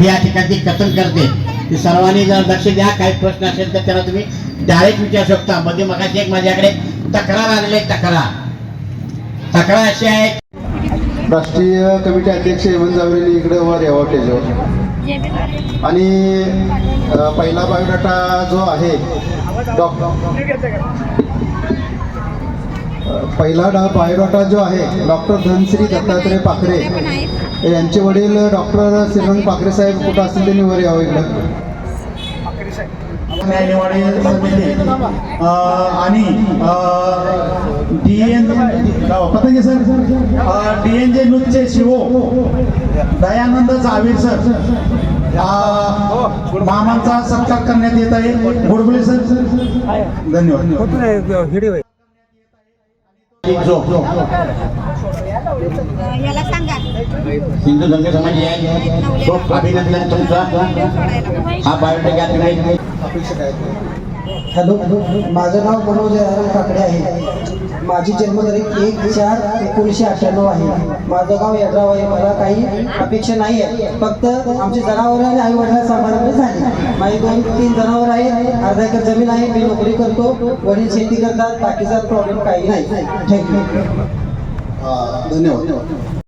ही या ठिकाणी कथन करते. ती सर्वांनी जर लक्ष द्या काही प्रश्न असेल तर त्याला तुम्ही डायरेक्ट विचारू शकता. मध्ये मगाशी एक माझ्याकडे तक्रार आलेली आहे तक्रार. तक्रार अशी आहे. राष्ट्रीय कमिटी अध्यक्ष हेमंत जावरेंनी इकडे वर यावं स्टेजवर आणि पहिला बायोडाटा जो आहे डॉक्टर पहिला डा बायोडाटा जो आहे डॉक्टर धनश्री दत्तात्रय पाखरे. यांचे वडील डॉक्टर श्रीरंग पाखरे साहेब कुठं असतील त्यांनी वर यावं इकडं. आणि D N Patange sir D N J न्यूजचे शिवो दयानंद जावीर सर मामांचा सत्कार करण्यात येत आहे. गोडबोले सर धन्यवाद. जो याला सांगा. हिंदू धर्म समाज आहे तो अभिनंदन तुमचा हा बायोटेक तुम्ही अपेक्षा काय हॅलो माझं नाव मनोज काकडे आहे. माझी जन्मतारीख एक चार एकोणीसशे अठ्ठ्याण्णव आहे. माझं गाव यड्राव आहे. मला काही अपेक्षा नाही आहे. फक्त आमची जनावरं आणि आई वडिला सांभाळणे झाली. माझी दोन तीन जनावर अर्धा एकर जमीन आहे मी नोकरी करतो वडील शेती करतात बाकीचा प्रॉब्लेम काही नाही. थँक्यू धन्यवाद.